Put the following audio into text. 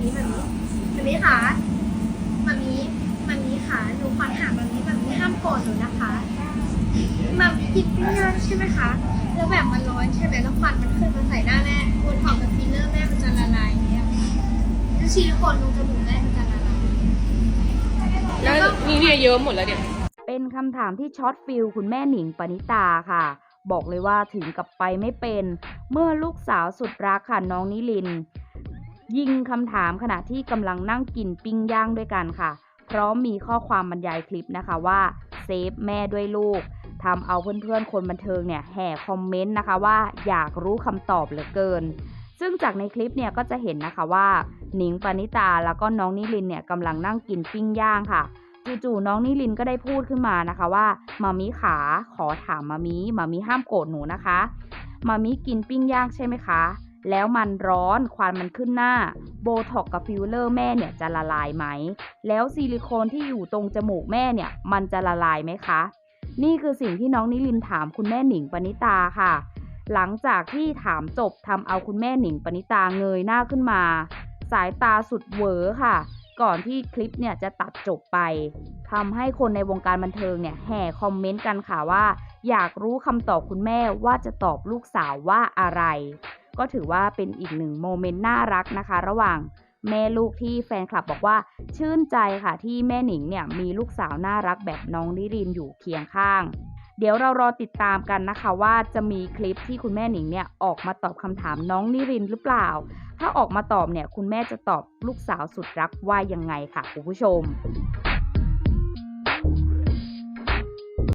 มีแบบนี้แบบนี้ค่ะแบบนี้แบบนี้ค่ะ หนูขอถามแบบนี้แบบนี้ห้ามโกรธหนูนะคะแบบกินปิ้งย่างใช่ไหมคะ แล้วแบบมันร้อนใช่ไหมแล้วควันมันขึ้นมาใส่หน้าแม่บนของกับฟิลเลอร์แม่มันจะละลายเนี่ยแล้วซิลิโคนลงจมูกแม่มันจะละลายแล้วนี่เนี่ยเยอะหมดแล้วเนี่ย เป็นคำถามที่ช็อตฟิลคุณแม่หนิงปณิตาค่ะ บอกเลยว่าถึงกับไปไม่เป็น เมื่อลูกสาวสุดรักค่ะน้องนิลิน ยิงคำถามขณะที่กำลังนั่งกินปิ้งย่างด้วยกันค่ะ พร้อมมีข้อความบรรยายคลิปนะคะว่าเซฟแม่ด้วยลูกทำเอาเพื่อนๆคนบันเทิงเนี่ยแห่คอมเมนต์นะคะว่าอยากรู้คำตอบเหลือเกิน ซึ่งจากในคลิปเนี่ยก็จะเห็นนะคะว่าหนิงปณิตาแล้วก็น้องนิลินเนี่ยกำลังนั่งกินปิ้งย่างค่ะจู่ๆน้องนิลินก็ได้พูดขึ้นมานะคะว่ามามิขาขอถามมามิมามิห้ามโกรธหนูนะคะมามิกินปิ้งย่างใช่ไหมคะ แล้วมันร้อนควันมันขึ้นหน้า โบท็อกกับฟิลเลอร์แม่เนี่ยจะละลายไหม แล้วซิลิโคนที่อยู่ตรงจมูกแม่เนี่ยมันจะละลายไหมคะ นี่คือสิ่งที่น้องนิลินถามคุณแม่หนิงปณิตาค่ะ หลังจากที่ถามจบทำเอาคุณแม่หนิงปณิตาเงยหน้าขึ้นมา สายตาสุดเวอค่ะ ก่อนที่คลิปเนี่ยจะตัดจบไปทำให้คนในวงการบันเทิงเนี่ยแห่คอมเมนต์กันค่ะว่า อยากรู้คำตอบคุณแม่ว่าจะตอบลูกสาวว่าอะไร ก็ถือว่าเป็นอีกหนึ่งโมเมนต์น่ารักนะคะ ระหว่างแม่ลูกที่แฟนคลับบอกว่าชื่นใจค่ะที่แม่หนิงเนี่ยมีลูกสาวน่ารักแบบน้องนิรินอยู่เคียงข้าง เดี๋ยวเรารอติดตามกันนะคะ ว่าจะมีคลิปที่คุณแม่หนิงเนี่ยออกมาตอบคำถามน้องนิรินหรือเปล่า ถ้าออกมาตอบเนี่ยคุณแม่จะตอบลูกสาวสุดรักว่ายังไงค่ะคุณผู้ชม